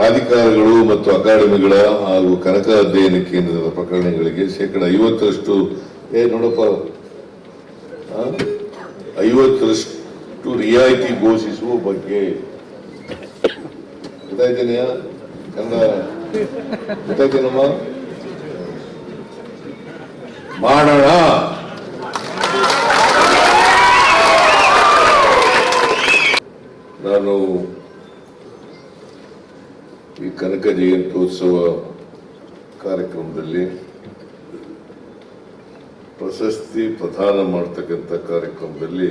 ಪ್ರಾಧಿಕಾರಗಳು ಮತ್ತು ಅಕಾಡೆಮಿಗಳ ಹಾಗೂ ಕನಕ ಅಧ್ಯಯನ ಕೇಂದ್ರದ ಪ್ರಕರಣಗಳಿಗೆ ಶೇಕಡ ಐವತ್ತರಷ್ಟು ಏ, ನೋಡಪ್ಪ? ಐವತ್ತರಷ್ಟು ರಿಯಾಯಿತಿ ಘೋಷಿಸುವ ಬಗ್ಗೆ. ಗೊತ್ತಾಯ್ತೇನೆಯ ಕನ್ನಡ. ಗೊತ್ತಾಯ್ತೇನಮ್ಮ? ಮಾಡೋಣ. ನಾನು ಈ ಕನಕ ಜಯಂತ್ಯೋತ್ಸವ ಕಾರ್ಯಕ್ರಮದಲ್ಲಿ ಪ್ರಶಸ್ತಿ ಪ್ರದಾನ ಮಾಡ್ತಕ್ಕಂಥ ಕಾರ್ಯಕ್ರಮದಲ್ಲಿ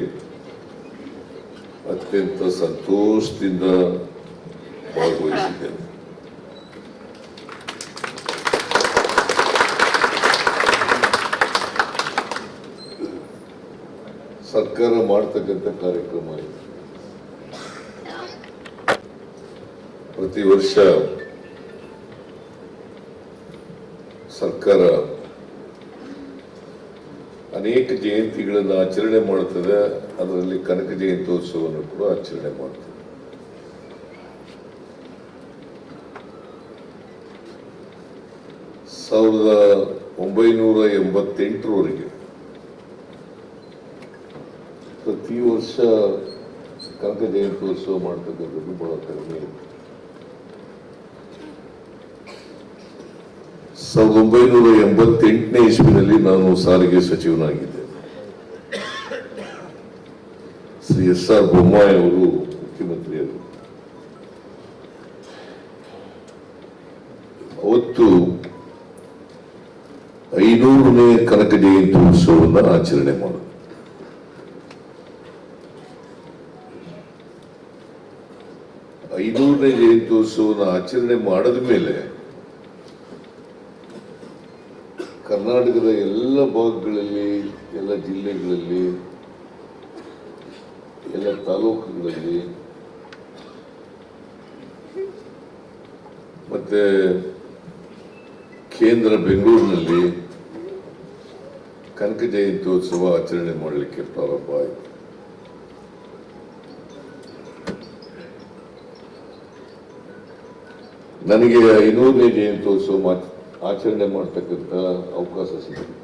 ಅತ್ಯಂತ ಸಂತೋಷದಿಂದ ಭಾಗವಹಿಸಿದ್ದೇನೆ. ಸರ್ಕಾರ ಮಾಡ್ತಕ್ಕಂಥ ಕಾರ್ಯಕ್ರಮ ಇದು. ಪ್ರತಿ ವರ್ಷ ಸರ್ಕಾರ ಅನೇಕ ಜಯಂತಿಗಳನ್ನು ಆಚರಣೆ ಮಾಡುತ್ತದೆ ಅದರಲ್ಲಿ ಕನಕ ಜಯಂತ್ಯೋತ್ಸವವನ್ನು ಕೂಡ ಆಚರಣೆ ಮಾಡ್ತದೆ. ಸಾವಿರದ ಒಂಬೈನೂರ ಎಂಬತ್ತೆಂಟರವರೆಗೆ ಪ್ರತಿ ವರ್ಷ ಕನಕ ಜಯಂತ್ಯೋತ್ಸವ ಮಾಡ್ತಕ್ಕಂಥದ್ದು ಬಹಳ ಕಡಿಮೆ ಇತ್ತು ಸಾವಿರದ ಒಂಬೈನೂರ ಎಂಬತ್ತೆಂಟನೇ ಇಸ್ವಿನಲ್ಲಿ ನಾನು ಸಾರಿಗೆ ಸಚಿವನಾಗಿದ್ದೆ. ಶ್ರೀ ಎಸ್ ಆರ್ ಬೊಮ್ಮಾಯಿ ಅವರು ಮುಖ್ಯಮಂತ್ರಿಯವರು ಅವತ್ತು ಐನೂರನೇ ಕನಕ ಜಯಂತಿ ಉತ್ಸವವನ್ನು ಆಚರಣೆ ಮಾಡಿದ್ರು ಐನೂರನೇ ಜಯಂತ್ಯೋತ್ಸವನ ಆಚರಣೆ ಮಾಡಿದ ಮೇಲೆ ಕರ್ನಾಟಕದ ಎಲ್ಲ ಭಾಗಗಳಲ್ಲಿ, ಎಲ್ಲ ಜಿಲ್ಲೆಗಳಲ್ಲಿ, ಎಲ್ಲ ತಾಲೂಕುಗಳಲ್ಲಿ, ಮತ್ತೆ ಕೇಂದ್ರ ಬೆಂಗಳೂರಿನಲ್ಲಿ ಕನಕ ಜಯಂತ್ಯೋತ್ಸವ ಆಚರಣೆ ಮಾಡಲಿಕ್ಕೆ ಪ್ರಾರಂಭ ಆಯಿತು. ನನಗೆ ಐನೂರನೇ ಜಯಂತ್ಯೋತ್ಸವ ಮಾ- ಆಚರಣೆ ಮಾಡ್ತಕ್ಕಂಥ ಅವಕಾಶ ಸಿಗುತ್ತೆ.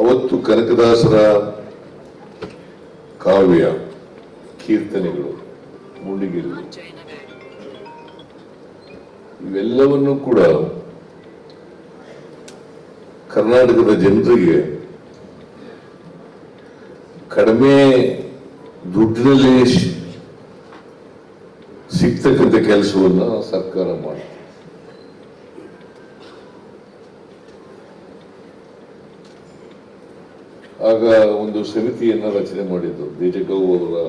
ಅವತ್ತು ಕನಕದಾಸರ ಕಾವ್ಯ, ಕೀರ್ತನೆಗಳು ಮುಂಡಿಗಿರು ಇವೆಲ್ಲವನ್ನು ಕೂಡ ಕರ್ನಾಟಕದ ಜನರಿಗೆ ಕಡಿಮೆ ದುಡ್ಡಿನಲ್ಲಿ ಸಿಗ್ತಕ್ಕಂಥ ಕೆಲಸವನ್ನು ಸರ್ಕಾರ ಮಾಡಿ ಆಗ ಒಂದು ಸಮಿತಿಯನ್ನು ರಚನೆ ಮಾಡಿದ್ದು ದೇಜಗೌ ಅವರ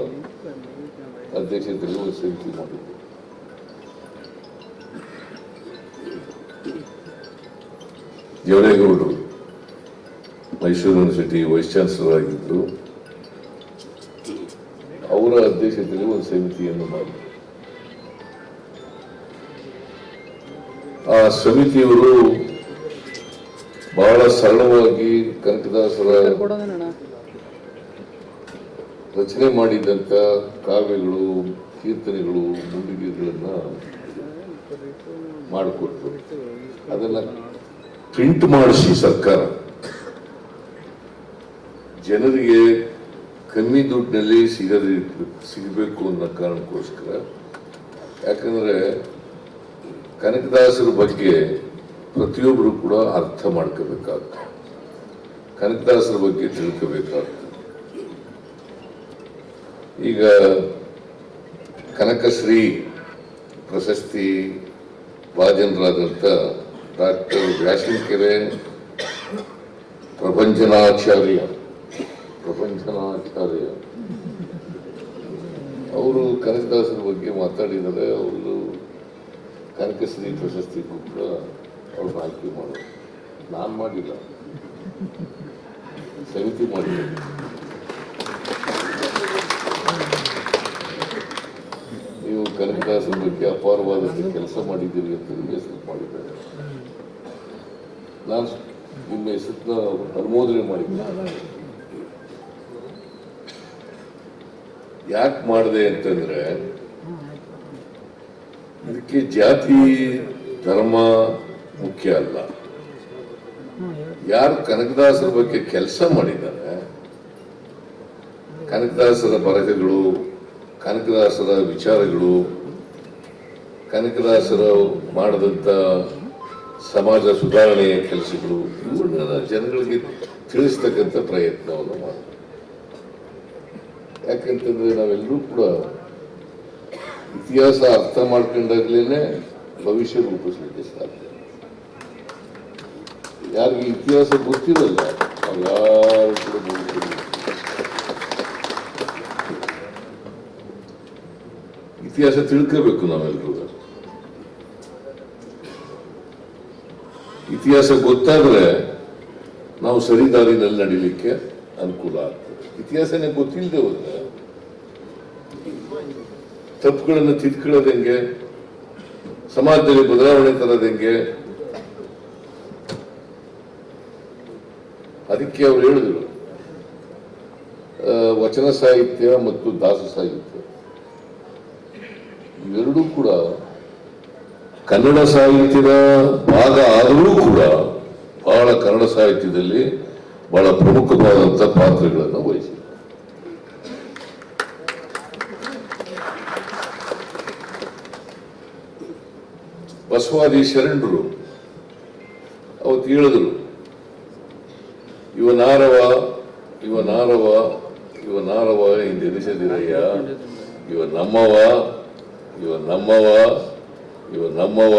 ಅಧ್ಯಕ್ಷತೆಯಲ್ಲಿ ಒಂದು ಸಮಿತಿ ಮಾಡಿದ್ದು. ದೇವರೇಗೌಡರು ಮೈಸೂರು ಯೂನಿವರ್ಸಿಟಿ ವೈಸ್ ಚಾನ್ಸಲರ್ ಆಗಿದ್ರು. ಅವರ ಅಧ್ಯಕ್ಷತೆಯಲ್ಲಿ ಒಂದು ಸಮಿತಿಯನ್ನು ಮಾಡಿ ಸಮಿತಿಯವರು ಬಹಳ ಸರಳವಾಗಿ ಕನಕದಾಸರ ರಚನೆ ಮಾಡಿದಂತ ಕಾವ್ಯಗಳು ಕೀರ್ತನೆಗಳು ಮುಂಡಿಗೆಗಳನ್ನ ಮಾಡಿಕೊಟ್ರು. ಅದನ್ನ ಪ್ರಿಂಟ್ ಮಾಡಿಸಿ ಸರ್ಕಾರ. ಜನರಿಗೆ ಕಮ್ಮಿ ದುಡ್ಡಿನಲ್ಲಿ ಸಿಗದ ಸಿಗಬೇಕು ಅನ್ನೋ ಕಾರಣಕ್ಕೋಸ್ಕರ. ಯಾಕಂದ್ರೆ ಕನಕದಾಸರ ಬಗ್ಗೆ ಪ್ರತಿಯೊಬ್ಬರು ಕೂಡ ಅರ್ಥ ಮಾಡ್ಕೋಬೇಕಾಗ್ತದೆ. ಕನಕದಾಸರ ಬಗ್ಗೆ ತಿಳ್ಕೋಬೇಕಾಗ್ತದೆ. ಈಗ ಕನಕಶ್ರೀ ಪ್ರಶಸ್ತಿ ಭಾಜನರಾದಂಥ ಡಾಕ್ಟರ್ ವ್ಯಾಸಂಕೆರೆ ಪ್ರಪಂಚನಾಚಾರ್ಯ ಪ್ರಪಂಚನಾಚಾರ್ಯ ಅವರು ಕನಕದಾಸರ ಬಗ್ಗೆ ಮಾತಾಡಿದರೆ ಅವರು ಕನಕಶ್ರೀ ಪ್ರಶಸ್ತಿ ಕೂಡ ಅವ್ರನ್ನ ಆಯ್ಕೆ ಮಾಡೋದು ನಾನು ಮಾಡಿಲ್ಲ. ಸಮಿತಿ ಮಾಡಿದ್ದೆ ನೀವು ಕನಕದಾಸರ ಬಗ್ಗೆ ಅಪಾರವಾದ ಕೆಲಸ ಮಾಡಿದ್ದೀರಿ ಅಂತ ನಿಮ್ಮ ಹೆಸರು ಮಾಡಿದ್ದಾರೆ. ನಾನು ನಿಮ್ಮ ಹೆಸರನ್ನ ಅನುಮೋದನೆ ಮಾಡಿದ್ದೆ ಯಾಕೆ ಮಾಡಿದೆ ಅಂತಂದ್ರೆ ಇದಕ್ಕೆ ಜಾತಿ, ಧರ್ಮ ಮುಖ್ಯ ಅಲ್ಲ. ಯಾರು ಕನಕದಾಸರ ಬಗ್ಗೆ ಕೆಲಸ ಮಾಡಿದ್ದಾರೆ, ಕನಕದಾಸರ ಬರಹಗಳು, ಕನಕದಾಸರ ವಿಚಾರಗಳು, ಕನಕದಾಸರು ಮಾಡಿದಂಥ ಸಮಾಜ ಸುಧಾರಣೆಯ ಕೆಲಸಗಳು ಇವನ್ನ ಜನಗಳಿಗೆ ತಿಳಿಸ್ತಕ್ಕಂಥ ಪ್ರಯತ್ನವನ್ನು ಮಾಡ್ತಾರೆ. ಯಾಕಂತಂದ್ರೆ ನಾವೆಲ್ಲರೂ ಕೂಡ ಇತಿಹಾಸ ಅರ್ಥ ಮಾಡ್ಕೊಂಡಾಗ್ಲೇನೆ ಭವಿಷ್ಯ ರೂಪಿಸ್ಲಿಕ್ಕೆ ಸಾಧ್ಯ. ಯಾರಿಗೆ ಇತಿಹಾಸ ಗೊತ್ತಿರಲ್ಲ ಯಾರು ಕೂಡ ಇತಿಹಾಸ ತಿಳ್ಕೋಬೇಕು ನಾವೆಲ್ಲರೂ ಇತಿಹಾಸ ಗೊತ್ತಾದ್ರೆ ನಾವು ಸರಿ ದಾರಿನಲ್ಲಿ ನಡಿಲಿಕ್ಕೆ ಅನುಕೂಲ ಆಗ್ತದೆ. ಇತಿಹಾಸನೇ ಗೊತ್ತಿಲ್ಲದೆ ಹೋದ್ರೆ ತಪ್ಪುಗಳನ್ನು ತಿದ್ಕೊಳ್ಳೋದು ಹೆಂಗೆ ಸಮಾಜದಲ್ಲಿ ಬದಲಾವಣೆ ತರೋದು ಹೆಂಗೆ ಅದಕ್ಕೆ ಅವ್ರು ಹೇಳಿದ್ರು. ವಚನ ಸಾಹಿತ್ಯ ಮತ್ತು ದಾಸ ಸಾಹಿತ್ಯ. ಇವೆರಡೂ ಕೂಡ ಕನ್ನಡ ಸಾಹಿತ್ಯದ ಭಾಗ ಆದರೂ ಕೂಡ ಬಹಳ ಕನ್ನಡ ಸಾಹಿತ್ಯದಲ್ಲಿ ಬಹಳ ಪ್ರಮುಖವಾದಂತಹ ಪಾತ್ರಗಳನ್ನು ವಹಿಸಿದೆ. ಬಸವಾದಿ ಶರಣರು ಅವತ್ತು ಹೇಳಿದ್ರು, ಇವ ನಾರವ ಇವ ನಾರವ, ಇವ ನಮ್ಮವ ಇವ ನಮ್ಮವ ಇವ ನಮ್ಮವ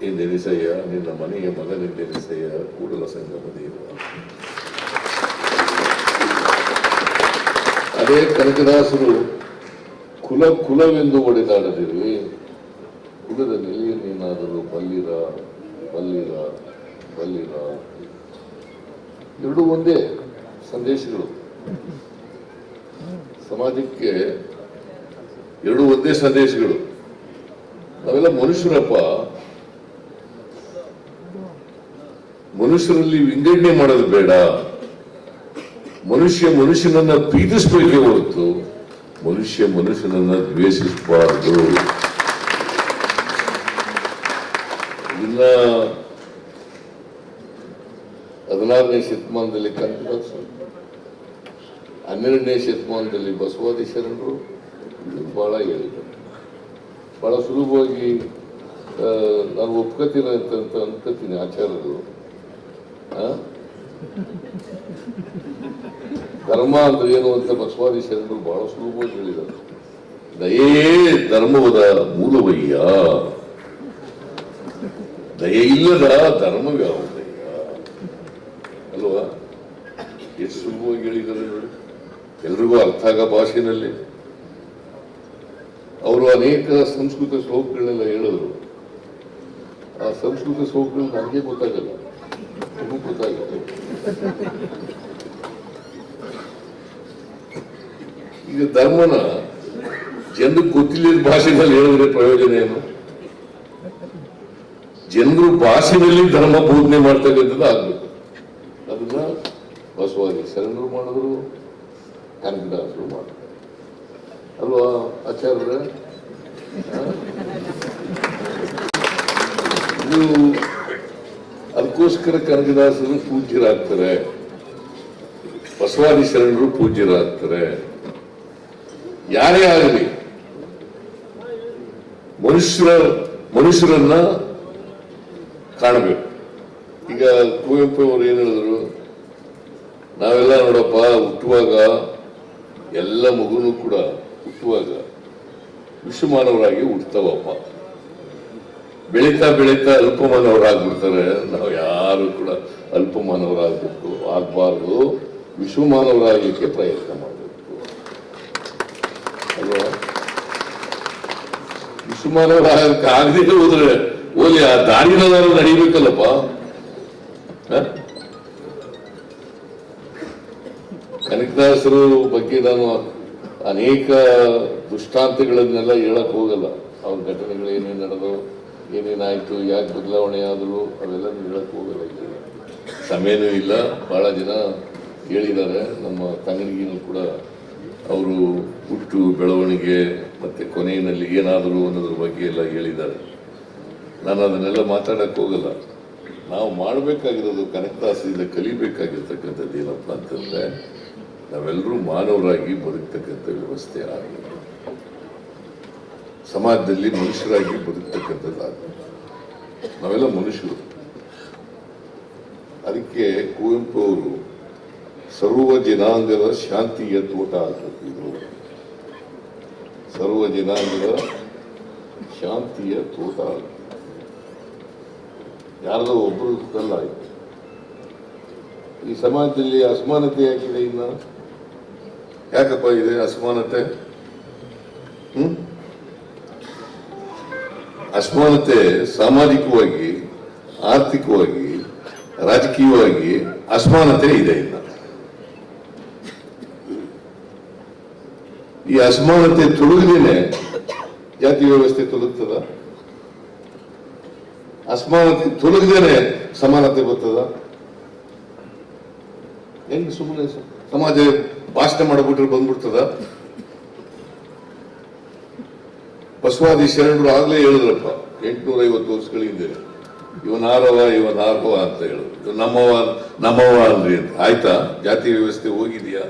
ಹಿಂದೆನಿಸಯ್ಯ ನಿನ್ನ ಮನೆಯ ಮಗನಿಂದೆನಿಸಯ್ಯ ಕೂಡಲ ಸಂಗಮ ಅದೇ ಕನಕದಾಸರು ಕುಲ ಕುಲವೆಂದು ಒಡೆದಾಡದಿರುವೆ ಕುಲದ ನೆಲೆಯ ನೀನಾದರೂ ಬಲ್ಲಿರ ಬಲ್ಲಿರ ಬಲ್ಲಿರ? ಎರಡೂ ಒಂದೇ ಸಂದೇಶಗಳು. ಸಮಾಜಕ್ಕೆ ಎರಡು ಒಂದೇ ಸಂದೇಶಗಳು. ನಾವೆಲ್ಲ ಮನುಷ್ಯರಪ್ಪ. ಮನುಷ್ಯರಲ್ಲಿ ವಿಂಗಡಣೆ ಮಾಡೋದು ಬೇಡ. ಮನುಷ್ಯ ಮನುಷ್ಯನನ್ನ ಪ್ರೀತಿಸಬೇಕೇ ಹೊರತು ಮನುಷ್ಯ ಮನುಷ್ಯನನ್ನ ದ್ವೇಷಿಸಬಾರದು. ಇನ್ನ ಹದಿನಾರನೇ ಶತಮಾನದಲ್ಲಿ ಕನಕದಾಸ ಹನ್ನೆರಡನೇ ಶತಮಾನದಲ್ಲಿ ಬಸವಾದಿ ಶರಣರು ಬಹಳ ಹೇಳಿದರು. ಬಹಳ ಸುಲಭವಾಗಿ ನಾನು ಒಪ್ಕೋತೀನಿ ಅಂತ ಅನ್ಕೋತೀನಿ ಆಚಾರ್ಯರು? ಧರ್ಮ ಅಂದ್ರೆ ಏನು ಅಂತ ಬಸವಾದಿ ಶರಣರು ಬಹಳ ಸುಲಭವಾಗಿ ಹೇಳಿದರು. ದಯೇ ಧರ್ಮವದ ಮೂಲವಯ್ಯ. ದಯೆ ಇಲ್ಲದ ಧರ್ಮವ್ಯಾವುದಯ್ಯ ಅಲ್ವಾ? ಎಷ್ಟು ಸುಲಭವಾಗಿ ಹೇಳಿದ್ದಾರೆ ನೋಡಿ. ಎಲ್ರಿಗೂ ಅರ್ಥ ಆಗ ಭಾಷೆನಲ್ಲಿ ಅವರು ಅನೇಕ ಸಂಸ್ಕೃತ ಶ್ಲೋಕಗಳನ್ನೆಲ್ಲ ಹೇಳಿದ್ರು. ಆ ಸಂಸ್ಕೃತ ಶ್ಲೋಕಗಳು ನನಗೆ ಗೊತ್ತಾಗಲ್ಲ. ಗೊತ್ತಾಗುತ್ತೆ. ಈಗ ಧರ್ಮನ ಜನರಿಗೆ ಗೊತ್ತಿಲ್ಲದ ಭಾಷೆನಲ್ಲಿ ಹೇಳಿದ್ರೆ ಪ್ರಯೋಜನ ಏನು? ಜನರು ಭಾಷೆಯಲ್ಲಿ ಧರ್ಮ ಬೋಧನೆ ಮಾಡ್ತಕ್ಕಂಥದ್ದು ಆಗ್ಬೇಕು. ಅದನ್ನ ಬಸವಾದಿ ಶರಣರು ಮಾಡಿದ್ರು ಕನಕದಾಸರು ಮಾಡಿದ್ರು. ಅಲ್ವಾ ಆಚಾರ್ಯ ಇದು ಅದಕ್ಕೋಸ್ಕರ ಕನಕದಾಸರು ಪೂಜ್ಯರಾಗ್ತಾರೆ. ಬಸವಾದಿ ಶರಣರು ಪೂಜ್ಯರಾಗ್ತಾರೆ. ಯಾರೇ ಆಗಲಿ, ಮನುಷ್ಯರ, ಮನುಷ್ಯರನ್ನ ಕಾಣಬೇಕು. ಈಗ ಕುವೆಂಪು ಅವರು ಏನು ಹೇಳಿದ್ರು? ನಾವೆಲ್ಲ ನೋಡಪ್ಪ, ಹುಟ್ಟುವಾಗ ಎಲ್ಲ ಮಗುನು ಕೂಡ ಹುಟ್ಟುವಾಗ ವಿಶ್ವಮಾನವರಾಗಿ ಹುಟ್ಟುತ್ತವಪ್ಪ ಬೆಳೀತಾ ಬೆಳೀತಾ ಅಲ್ಪಮಾನವರಾಗ್ಬಿಡ್ತಾರೆ. ನಾವು ಯಾರು ಕೂಡ ಅಲ್ಪಮಾನವರಾಗಬೇಕು ಆಗಬಾರ್ದು. ವಿಶ್ವಮಾನವರಾಗಲಿಕ್ಕೆ ಪ್ರಯತ್ನ ಮಾಡಬೇಕು. ಅಲ್ವಾ? ವಿಶ್ವಮಾನವರಾಗಕ್ಕೆ ಆಗದೇ ಹೋದ್ರೆ ಓಲಿ, ಆ ದಾರಿ ನಡೀಬೇಕಲ್ಲಪ್ಪ? ಕನಕದಾಸರು ಬಗ್ಗೆ ನಾನು ಅನೇಕ ದೃಷ್ಟಾಂತಗಳನ್ನೆಲ್ಲ ಹೇಳಕ್ ಹೋಗಲ್ಲ. ಅವ್ರ ಘಟನೆಗಳು ಏನೇನು ನಡೆದು ಏನೇನಾಯ್ತು ಯಾಕೆ ಬದಲಾವಣೆ ಆದ್ರು ಅವೆಲ್ಲ ಹೇಳಕ್ ಹೋಗಲ್ಲ ಸಮಯನೂ ಇಲ್ಲ, ಬಹಳ ಜನ ಹೇಳಿದ್ದಾರೆ. ನಮ್ಮ ತಂಗಡಿಗಿನೂ ಕೂಡ ಅವರು ಹುಟ್ಟು ಬೆಳವಣಿಗೆ ಮತ್ತೆ ಕೊನೆಯಲ್ಲಿ ಏನಾದರೂ ಅನ್ನೋದ್ರ ಬಗ್ಗೆ ಎಲ್ಲ ಹೇಳಿದ್ದಾರೆ. ನಾನು ಅದನ್ನೆಲ್ಲ ಮಾತಾಡಕ್ಕೆ ಹೋಗಲ್ಲ. ನಾವು ಮಾಡಬೇಕಾಗಿರೋದು ಕನಕದಾಸದಿಂದ ಕಲಿಬೇಕಾಗಿರ್ತಕ್ಕಂಥದ್ದು ಏನಪ್ಪ ಅಂತಂದ್ರೆ, ನಾವೆಲ್ಲರೂ ಮಾನವರಾಗಿ ಬದುಕ್ತಕ್ಕಂಥ ವ್ಯವಸ್ಥೆ ಆಗಲಿ ಸಮಾಜದಲ್ಲಿ ಮನುಷ್ಯರಾಗಿ ಬದುಕ್ತಕ್ಕಂಥದ್ದಾಗಲಿ ನಾವೆಲ್ಲ ಮನುಷ್ಯರು. ಅದಕ್ಕೆ ಕುವೆಂಪು ಅವರು ಸರ್ವ ಜನಾಂಗದ ಶಾಂತಿಯ ತೋಟ ಹಾಕಿದ್ರು ಸರ್ವ ಜನಾಂಗದ ಶಾಂತಿಯ ತೋಟ. ಯಾರದೋ ಒಬ್ಬರು ಇದು. ಈ ಸಮಾಜದಲ್ಲಿ ಅಸಮಾನತೆ ಯಾಕಿದೆ ಇನ್ನ? ಯಾಕಪ್ಪ ಇದೆ ಅಸಮಾನತೆ? ಹ್ಮ್? ಅಸಮಾನತೆ ಸಾಮಾಜಿಕವಾಗಿ, ಆರ್ಥಿಕವಾಗಿ, ರಾಜಕೀಯವಾಗಿ ಅಸಮಾನತೆ ಇದೆ ಇನ್ನ. ಈ ಅಸಮಾನತೆ ತೊಡಗಿದೇನೆ ಜಾತಿ ವ್ಯವಸ್ಥೆ ತೊಲಗ್ತದ ಅಸಮಾನತೆ ತೊಲಗದೇನೆ ಸಮಾನತೆ ಬರ್ತದ ಹೆಂಗ್ ಸುಮ್ಮನೆ ಸಮಾಜ ಭಾಷಣ ಮಾಡ್ಬಿಟ್ರೆ ಬಂದ್ಬಿಡ್ತದ? ಬಸವಾದಿ ಶರಣರು ಆಗ್ಲೇ ಹೇಳಿದ್ರಪ್ಪ ಎಂಟುನೂರ ಐವತ್ತು ವರ್ಷಗಳ ಹಿಂದೆ ಇವನ್ ಆರವ ಇವನ್ ಆರವ ಅಂತ ಹೇಳಿದ್ರು ಇದು ನಮ್ಮವ ನಮ್ಮವ ಅಲ್ರಿ ಅಂತ. ಆಯ್ತಾ? ಜಾತಿ ವ್ಯವಸ್ಥೆ ಹೋಗಿದ್ಯಾ?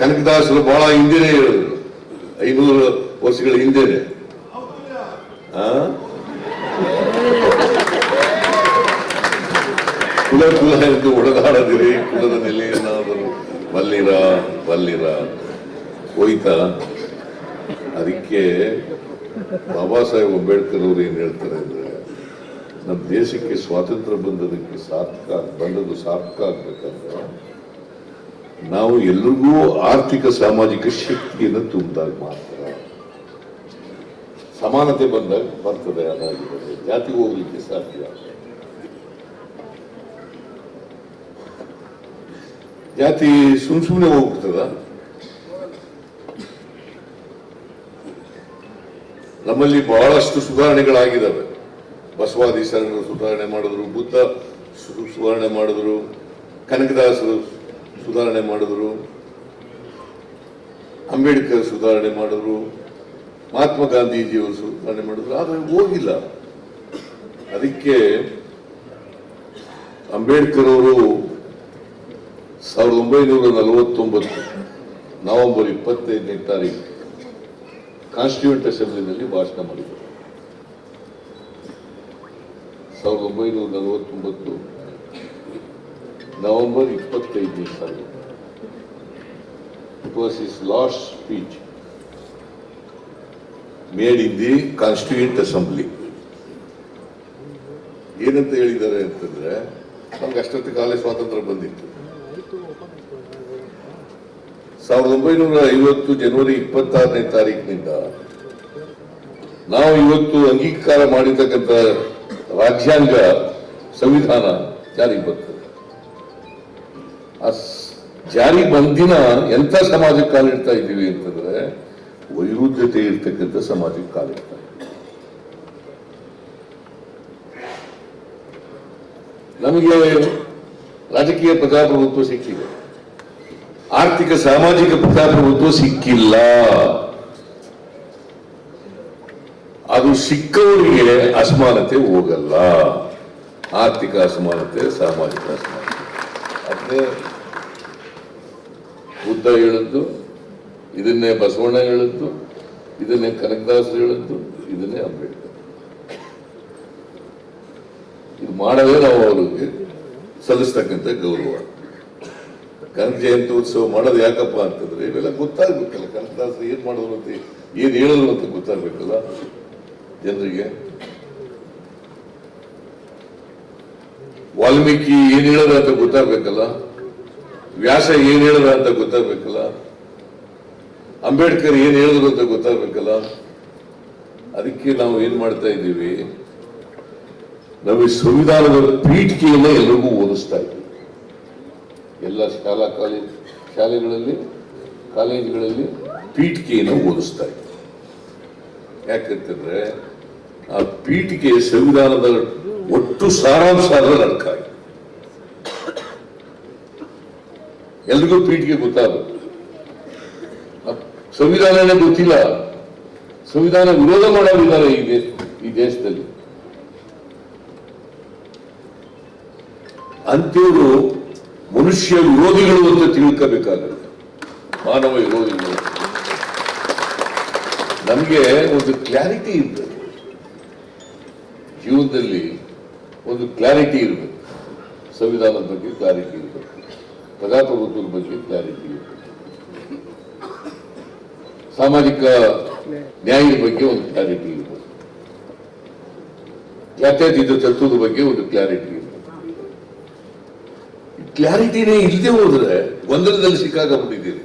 ಕನಕದಾಸರು ಬಹಳ ಹಿಂದೆನೆ ಹೇಳಿದ್ರು. ಐನೂರು ವರ್ಷಗಳ ಹಿಂದೆನೆ? ಕುಲ ಕುಲ ಎಂದು ಒಡದಾಡದಿರಿ ಕುಲದ ನೆಲೆಯನ್ನಾದರೂ ಬಲ್ಲಿರ ಬಲ್ಲಿರ. ಹೋಯ್ತಾ? ಅದಕ್ಕೆ ಬಾಬಾ ಸಾಹೇಬ್ ಅಂಬೇಡ್ಕರ್ ಅವರು ಏನ್ ಹೇಳ್ತಾರೆ ಅಂದ್ರೆ ನಮ್ಮ ದೇಶಕ್ಕೆ ಸ್ವಾತಂತ್ರ್ಯ ಬಂದದಕ್ಕೆ ಸಾರ್ಥಕ ಬಂದದ್ದು ಸಾರ್ಥಕ ಆಗ್ಬೇಕಂದ್ರೆ, ನಾವು ಎಲ್ರಿಗೂ ಆರ್ಥಿಕ, ಸಾಮಾಜಿಕ ಶಕ್ತಿಯನ್ನು ತುಂಬಿದಾಗ ಮಾತ್ರ ಸಮಾನತೆ ಬಂದಾಗ ಬರ್ತದೆ ಅದಾಗಿದೆ ಜಾತಿ ಹೋಗ್ಲಿಕ್ಕೆ ಸಾಧ್ಯ. ಜಾತಿ ಸುಮ್ ಸುಮ್ಮನೆ ಹೋಗ್ತದ ನಮ್ಮಲ್ಲಿ ಬಹಳಷ್ಟು ಸುಧಾರಣೆಗಳಾಗಿದ್ದಾವೆ ಬಸವಾದಿ ಸುಧಾರಣೆ ಮಾಡಿದ್ರು, ಬುದ್ಧ ಸುಧಾರಣೆ ಮಾಡಿದ್ರು ಕನಕದಾಸರು ಸುಧಾರಣೆ ಮಾಡಿದ್ರು, ಅಂಬೇಡ್ಕರ್ ಸುಧಾರಣೆ ಮಾಡಿದ್ರು. ಮಹಾತ್ಮ ಗಾಂಧೀಜಿಯವರು ಸುಧಾರಣೆ ಮಾಡಿದ್ರು, ಆದರೆ ಹೋಗಿಲ್ಲ. ಅದಕ್ಕೆ ಅಂಬೇಡ್ಕರ್ ಅವರು ಸಾವಿರದ ಒಂಬೈನೂರ ನಲವತ್ತೊಂಬತ್ತು ನವೆಂಬರ್ ಇಪ್ಪತ್ತೈದನೇ ತಾರೀಕು ಕಾನ್ಸ್ಟಿಟ್ಯೂಂಟ್ ಅಸೆಂಬ್ಲಿನಲ್ಲಿ ಭಾಷಣ ಮಾಡಿದರು. ಸಾವಿರದ ಒಂಬೈನೂರ ನಲವತ್ತೊಂಬತ್ತು ನವೆಂಬರ್ ಇಪ್ಪತ್ತೈದನೇ ತಾರೀಕು it was his last speech made in the constituent assembly ಏನಂತ ಹೇಳಿದ್ದಾರೆ ಅಂತಂದ್ರೆ, ನಮ್ಗೆ ಅಷ್ಟೊತ್ತಿಗೆ ಕಾಲ ಸ್ವಾತಂತ್ರ್ಯ ಬಂದಿತ್ತು. ಸಾವಿರದ ಒಂಬೈನೂರ ಐವತ್ತು ಜನವರಿ ಇಪ್ಪತ್ತಾರನೇ ತಾರೀಕಿನಿಂದ ನಾವು ಇವತ್ತು ಅಂಗೀಕಾರ ಮಾಡಿರ್ತಕ್ಕಂಥ ರಾಜ್ಯಾಂಗ ಸಂವಿಧಾನ ಜಾರಿಗೆ ಬರ್ತದೆ ಆ ಜಾರಿ ಬಂದಿನ ಎಂತ ಸಮಾಜಕ್ಕೆ ಕಾಲಿಡ್ತಾ ಇದ್ದೀವಿ ಅಂತಂದ್ರೆ ವೈರುಧ್ಯತೆ ಇರ್ತಕ್ಕಂಥ ಸಮಾಜಕ್ಕೆ ಕಾಲಿಡ್ತಾರೆ ನಮಗೆ ರಾಜಕೀಯ ಪ್ರಜಾಪ್ರಭುತ್ವ ಸಿಕ್ಕಿದೆ. ಆರ್ಥಿಕ ಸಾಮಾಜಿಕ ಪ್ರಜಾಪ್ರಭುತ್ವ ಸಿಕ್ಕಿಲ್ಲ. ಅದು ಸಿಕ್ಕವರಿಗೆ ಅಸಮಾನತೆ ಹೋಗಲ್ಲ. ಆರ್ಥಿಕ ಅಸಮಾನತೆ, ಸಾಮಾಜಿಕ ಅಸಮಾನತೆ. ಅದೇ ಬುದ್ಧ ಹೇಳಿದ್ದು ಇದನ್ನೇ ಬಸವಣ್ಣ ಹೇಳಿದ್ದು, ಇದನ್ನೇ ಕನಕದಾಸ್ ಹೇಳಿದ್ದು, ಇದನ್ನೇ ಅಂಬೇಡ್ಕರ್. ಇದು ಮಾಡದೇ ನಾವು ಅವರಿಗೆ ಸಲ್ಲಿಸ್ತಕ್ಕಂಥ ಗೌರವ. ಕನಕ ಜಯಂತಿ ಉತ್ಸವ ಮಾಡೋದು ಯಾಕಪ್ಪ ಅಂತಂದ್ರೆ, ಇವೆಲ್ಲ ಗೊತ್ತಾಗ್ಬೇಕಲ್ಲ. ಕನಕದಾಸ್ ಏನ್ ಮಾಡಿದ್ರು ಅಂತ, ಏನ್ ಹೇಳಿದ್ರು ಅಂತ ಗೊತ್ತಾಗ್ಬೇಕಲ್ಲ ಜನರಿಗೆ. ವಾಲ್ಮೀಕಿ ಏನ್ ಹೇಳದ ಅಂತ ಗೊತ್ತಾಗ್ಬೇಕಲ್ಲ? ವ್ಯಾಸ ಏನ್ ಹೇಳದ ಅಂತ ಗೊತ್ತಾಗ್ಬೇಕಲ್ಲ? ಅಂಬೇಡ್ಕರ್ ಏನ್ ಹೇಳಿದ್ರು ಅಂತ ಗೊತ್ತಾಗಬೇಕಲ್ಲ? ಅದಕ್ಕೆ ನಾವು ಏನ್ ಮಾಡ್ತಾ ಇದ್ದೀವಿ? ನಮಗೆ ಸಂವಿಧಾನದ ಪೀಠಿಕೆಯನ್ನ ಎಲ್ಲರಿಗೂ ಓದಿಸ್ತಾ ಇದ್ದೀವಿ. ಎಲ್ಲ ಶಾಲಾ ಕಾಲೇಜ್ ಶಾಲೆಗಳಲ್ಲಿ, ಕಾಲೇಜುಗಳಲ್ಲಿ ಪೀಠಿಕೆಯನ್ನು ಓದಿಸ್ತಾ ಇದ್ದೀವಿ. ಯಾಕಂತಂದ್ರೆ, ಆ ಪೀಠಿಕೆ ಸಂವಿಧಾನದ ಒಟ್ಟು ಸಾರಾಂಶ ಅದರ ಅರ್ಥ ಎಲ್ರಿಗೂ ಪೀಠಿಗೆ ಗೊತ್ತಾಗಬೇಕು ಸಂವಿಧಾನನೇ ಗೊತ್ತಿಲ್ಲ. ಸಂವಿಧಾನ ವಿರೋಧ ಈ ದೇ- ಈ ದೇಶದಲ್ಲಿ. ಅಂಥವ್ರು ಮನುಷ್ಯ ವಿರೋಧಿಗಳು ಅಂತ ತಿಳ್ಕೋಬೇಕಾಗುತ್ತೆ. ಮಾನವ ವಿರೋಧಿಗಳು. ನಮಗೆ ಒಂದು ಕ್ಲಾರಿಟಿ ಇರಬೇಕು. ಜೀವನದಲ್ಲಿ ಒಂದು ಕ್ಲಾರಿಟಿ ಇರಬೇಕು. ಸಂವಿಧಾನದ ಬಗ್ಗೆ ಕ್ಲಾರಿಟಿ ಇರಬೇಕು. ಪ್ರಜಾಪ್ರಭುತ್ವದ ಬಗ್ಗೆ ಕ್ಲಾರಿಟಿ ಇರಬೇಕು. ಸಾಮಾಜಿಕ ನ್ಯಾಯದ ಬಗ್ಗೆ ಒಂದು ಕ್ಲಾರಿಟಿ ಇರಬೇಕು ಜಾತ್ಯತೀತ ತತ್ವದ ಬಗ್ಗೆ ಒಂದು ಕ್ಲಾರಿಟಿ ಇರಬೇಕು ಕ್ಲಾರಿಟಿನೇ ಇಲ್ಲದೆ ಹೋದ್ರೆ ಗೊಂದಲದಲ್ಲಿ ಸಿಕ್ಕಾಕೊಂಡ್ಬಿಟ್ಟಿದ್ದೀರಿ.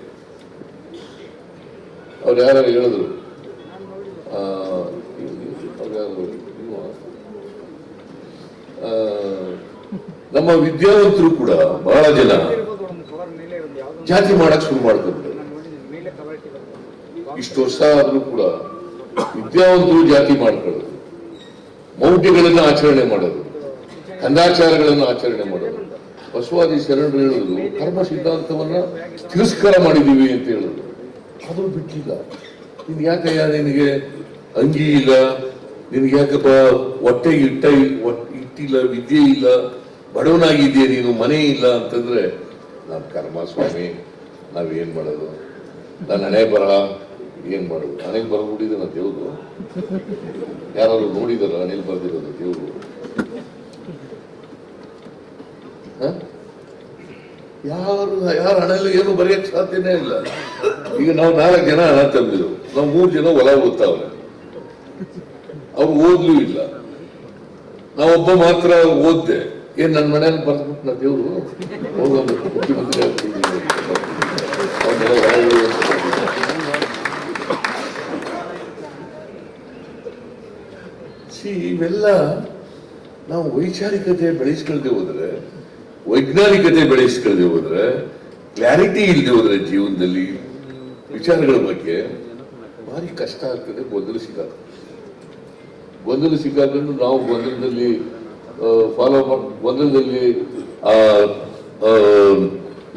ಅವ್ರು ಯಾರು ಹೇಳಿದ್ರು? ನಮ್ಮ ವಿದ್ಯಾವಂತರು ಕೂಡ ಬಹಳ ಜನ ಜಾತಿ ಮಾಡಕ್ ಶುರು ಮಾಡ್ಕೊಂಡ್ರು. ಇಷ್ಟು ವರ್ಷ ಆದ್ರೂ ಕೂಡ ವಿದ್ಯಾವಂತರು ಜಾತಿ ಮಾಡ್ಕೊಳ್ಳೋದು. ಮೌಢ್ಯಗಳನ್ನು ಆಚರಣೆ ಮಾಡೋದು. ಕಂದಾಚಾರಗಳನ್ನು ಆಚರಣೆ ಮಾಡೋದು. ಬಸವಾದಿ ಶರಣರು ಹೇಳೋದು ಕರ್ಮ ಸಿದ್ಧಾಂತವನ್ನ ತಿರಸ್ಕಾರ ಮಾಡಿದೀವಿ ಅಂತ ಹೇಳೋದು ಅದು ಬಿಟ್ಟಿಲ್ಲ. ನಿನ್ ಯಾಕಯ್ಯ, ನಿನಗೆ ಅಂಗಿ ಇಲ್ಲ, ನಿನ್ಗೆ ಯಾಕಪ್ಪ ಹೊಟ್ಟೆ ಇಟ್ಟ ಇಟ್ಟಿಲ್ಲ ವಿದ್ಯೆ ಇಲ್ಲ ಬಡವನಾಗಿದೆಯಾ ನೀನು, ಮನೆ ಇಲ್ಲ ಅಂತಂದ್ರೆ, ನಾನು ಕರ್ಮ ಸ್ವಾಮಿ, ನಾವೇನ್ ಮಾಡೋದು? ನನ್ನ ಹಣೆ ಬರಹ ಏನ್ ಮಾಡೋದು ಹಣೆಗೆ ಬರಬಿಟ್ಟಿದೆ ನಾ ದೇವ್ರು ಯಾರಾದ್ರು ನೋಡಿದಾರ ಅನಿಲ್ ಬರ್ದಿರೋದು ದೇವ್ರು? ಯಾರು ಯಾರ ಹಣೆಯಲ್ಲಿ ಏನು ಬರೆಯಕ್ ಸಾಧ್ಯನೇ ಇಲ್ಲ. ಈಗ ನಾವು ನಾಲ್ಕು ಜನ ಹಣ ತಂದಿದ್ರು ನಾವು ಮೂರು ಜನ ಹೊಲ ಓದ್ತಾವ್ರೆ ಅವ್ರು ಓದ್ಲೂ ಇಲ್ಲ. ನಾವೊಬ್ಬ ಮಾತ್ರ ಓದ್ದೆ. ಏನ್ ನನ್ನ ಮನೆಯಲ್ಲಿ ಬರ್ದ್ಬಿಟ್ಟು ನಾ ದೇವ್ರು ಮುಖ್ಯಮಂತ್ರಿ ಇವೆಲ್ಲ ನಾವು ವೈಚಾರಿಕತೆ ಬೆಳೆಸ್ಕೊಳ್ದೆ ಹೋದ್ರೆ, ವೈಜ್ಞಾನಿಕತೆ ಬೆಳೆಸ್ಕೊಳ್ದೆ ಹೋದ್ರೆ, ಕ್ಲಾರಿಟಿ ಇಲ್ಲದೆ ಹೋದ್ರೆ ಜೀವನದಲ್ಲಿ ವಿಚಾರಗಳ ಬಗ್ಗೆ ಭಾರಿ ಕಷ್ಟ ಆಗ್ತದೆ, ಗೊಂದಲ ಸಿಕ್ಕಾಗ ಗೊಂದಲ ಸಿಕ್ಕಾಕೊಂಡು ನಾವು ಗೊಂದಲದಲ್ಲಿ ಫಾಲೋ ಮಾಡಿ ಗೊಂದಲದಲ್ಲಿ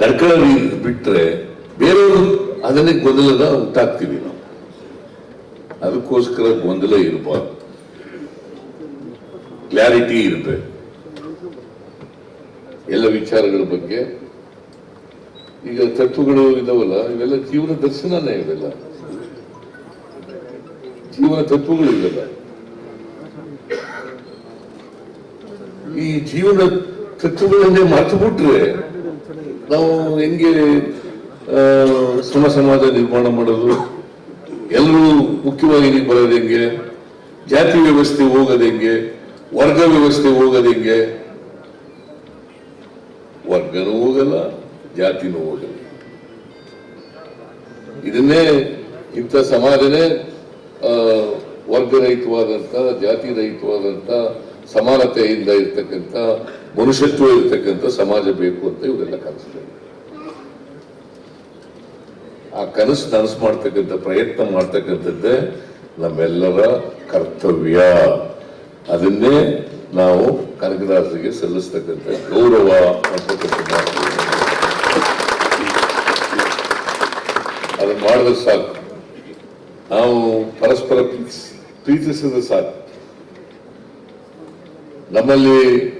ನಡ್ಕೊಳ್ಳೋದು ಬಿಟ್ರೆ ಬೇರೆಯವರು ಅದನ್ನೇ ಗೊಂದಲದ ಉಂಟಾಗ್ತೀವಿ ನಾವು. ಅದಕ್ಕೋಸ್ಕರ ಗೊಂದಲ ಇರಬಾರ್ದು. ಕ್ಲಾರಿಟಿ ಇರುತ್ತೆ. ಎಲ್ಲ ವಿಚಾರಗಳ ಬಗ್ಗೆ. ಈಗ ತತ್ವಗಳು ಇದಾವಲ್ಲ, ಇವೆಲ್ಲ ಜೀವನ ದರ್ಶನನೇ ಇವೆಲ್ಲ. ಜೀವನ ತತ್ವಗಳು ಇವೆಲ್ಲ ಈ ಜೀವನ ತತ್ವಗಳನ್ನೇ ಮರ್ತು ಬಿಟ್ರೆ ನಾವು ಹೆಂಗೆ ಸಮ ಸಮಾಜ ನಿರ್ಮಾಣ ಮಾಡೋದು? ಎಲ್ಲರೂ ಮುಖ್ಯವಾಗಿ ಬರೋದು ಹೆಂಗೆ? ಜಾತಿ ವ್ಯವಸ್ಥೆ ಹೋಗೋದು ಹೆಂಗೆ? ವರ್ಗ ವ್ಯವಸ್ಥೆ ಹೋಗೋದು ಹೆಂಗೆ? ವರ್ಗನೂ ಹೋಗಲ್ಲ, ಜಾತಿನೂ ಹೋಗಲ್ಲ. ಇದನ್ನೇ ಇಂಥ ಸಮಾಜನೇ ವರ್ಗ ವರ್ಗರಹಿತವಾದಂಥ ಜಾತಿ ರಹಿತವಾದಂಥ ಸಮಾನತೆಯಿಂದ ಇರ್ತಕ್ಕಂಥ, ಮನುಷ್ಯತ್ವ ಇರ್ತಕ್ಕಂಥ ಸಮಾಜ ಬೇಕು ಅಂತ ಇವರೆಲ್ಲ ಕನಸ್ತಾರೆ ಆ ಕನಸು ನನಸು ಮಾಡ್ತಕ್ಕಂಥ ಪ್ರಯತ್ನ ಮಾಡ್ತಕ್ಕಂಥದ್ದೇ ನಮ್ಮೆಲ್ಲರ ಕರ್ತವ್ಯ. ಅದನ್ನೇ ನಾವು ಕನಕದಾಸರಿಗೆ ಸಲ್ಲಿಸ್ತಕ್ಕಂಥ ಗೌರವ ಮಾತು. ಅದನ್ನ ಮಾಡಿದ್ರೆ ಸಾಕು. ನಾವು ಪರಸ್ಪರ ಪ್ರೀತಿಸ್- ಪ್ರೀತಿಸಿದ್ರೆ ಸಾಕು. ನಮ್ಮಲ್ಲಿ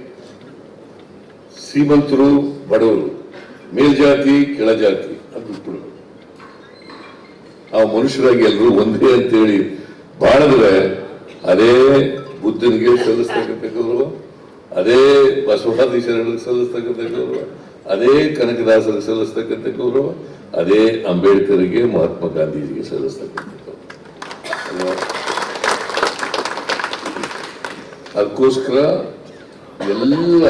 ಶ್ರೀಮಂತರು ಬಡವರು, ಮೇಲ್ಜಾತಿ, ಕೆಳಜಾತಿ ಅಂತ ಬಿಟ್ಬಿಡು ನಾವು ಮನುಷ್ಯರಾಗಿ ಎಲ್ಲರೂ ಒಂದೇ ಅಂತೇಳಿ ಬಾಳಿದ್ರೆ ಅದೇ ಬುದ್ಧನಿಗೆ ಸಲ್ಲಿಸ್ತಕ್ಕಂಥ ಗೌರವ ಅದೇ ಬಸವಾದಿ ಶರಣರಿಗೆ ಅದೇ ಕನಕದಾಸರಿಗೆ ಸಲ್ಲಿಸ್ತಕ್ಕಂಥ ಗೌರವ ಅದೇ ಅಂಬೇಡ್ಕರ್ಗೆ, ಮಹಾತ್ಮ ಗಾಂಧೀಜಿಗೆ ಸಲ್ಲಿಸ್ತಕ್ಕಂಥ ಗೌರವ ಅದಕ್ಕೋಸ್ಕರ ಎಲ್ಲ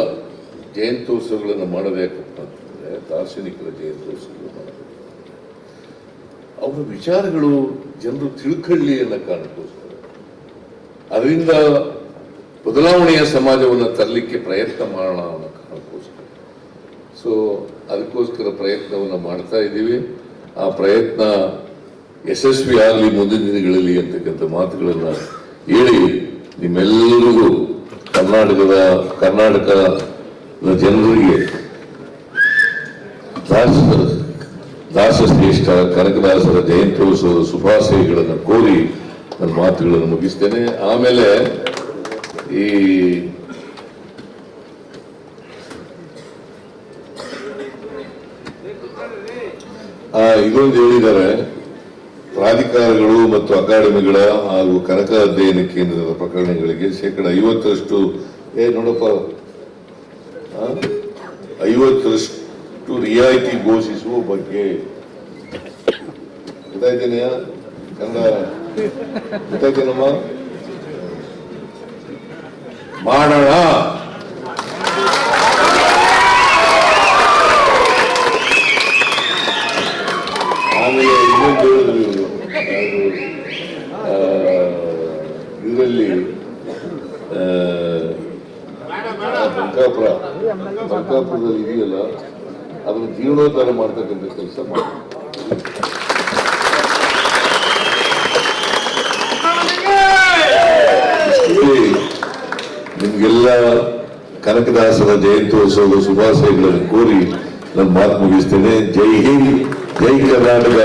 ಜಯಂತ್ಯೋತ್ಸವಗಳನ್ನು ಮಾಡಬೇಕು ಯಾಕಪ್ಪ ಅಂತಂದ್ರೆ ದಾರ್ಶನಿಕರ ಜಯಂತ್ಯೋತ್ಸವಗಳು ಮಾಡಬೇಕು. ಅವರ ವಿಚಾರಗಳು ಜನರು ತಿಳ್ಕೊಳ್ಳಿ ಅನ್ನೋ ಕಾರಣಕ್ಕೋಸ್ಕರ. ಅದರಿಂದ ಬದಲಾವಣೆಯ ಸಮಾಜವನ್ನು ತರಲಿಕ್ಕೆ ಪ್ರಯತ್ನ ಮಾಡೋಣ ಅನ್ನೋ ಕಾರಣಕ್ಕೋಸ್ಕರ. ಸೊ ಅದಕ್ಕೋಸ್ಕರ ಪ್ರಯತ್ನವನ್ನು ಮಾಡ್ತಾ ಇದ್ದೀವಿ. ಆ ಪ್ರಯತ್ನ ಯಶಸ್ವಿ ಆಗಲಿ ಮುಂದಿನ ದಿನಗಳಲ್ಲಿ ಅಂತಕ್ಕಂಥ ಮಾತುಗಳನ್ನ ಹೇಳಿ ನಿಮ್ಮೆಲ್ಲರಿಗೂ ಕರ್ನಾಟಕದ ಕರ್ನಾಟಕದ ಜನರಿಗೆ ದಾಸರ, ದಾಸಶ್ರೇಷ್ಠ, ಕನಕದಾಸರ ಜಯಂತ್ಯೋತ್ಸವದ ಶುಭಾಶಯಗಳನ್ನು ಕೋರಿ ನನ್ನ ಮಾತುಗಳನ್ನು ಮುಗಿಸ್ತೇನೆ. ಆಮೇಲೆ ಈ ಇದೊಂದು ಹೇಳಿದ್ದಾರೆ. ಪ್ರಾಧಿಕಾರಗಳು ಮತ್ತು ಅಕಾಡೆಮಿಗಳ ಹಾಗೂ ಕನಕ ಅಧ್ಯಯನ ಕೇಂದ್ರದ ಪ್ರಕರಣಗಳಿಗೆ ಶೇಕಡ ಐವತ್ತರಷ್ಟು ಏ, ನೋಡಪ್ಪ? ಐವತ್ತರಷ್ಟು ರಿಯಾಯಿತಿ ಘೋಷಿಸುವ ಬಗ್ಗೆ. ಗೊತ್ತಾಯ್ತೇನೆಯಾ ಕನ್ನಡ ಗೊತ್ತಾಯ್ತೇನಮ್ಮ ಮಾಡೋಣ ಆಮೇಲೆ ಇನ್ನೊಂದು ಹೇಳಿದ್ರು ಇವರು ಇದರಲ್ಲಿ ಬಂಕಾಪುರ ಬಂಕಾಪುರದಲ್ಲಿ ಇದೆಯಲ್ಲ ಅದನ್ನು ಜೀರ್ಣೋದ್ಧಾರ ಮಾಡ್ತಕ್ಕಂಥ ಕೆಲಸ ಮಾಡಿ ಇಲ್ಲಿ ನಿಮ್ಗೆಲ್ಲ ಕನಕದಾಸರ ಜಯಂತ್ಯೋತ್ಸವದ ಶುಭಾಶಯಗಳನ್ನು ಕೋರಿ ನನ್ನ ಮಾತು ಮುಗಿಸ್ತೇನೆ. ಜೈ ಹಿಂದ್ ಜೈ ಕರ್ನಾಟಕ.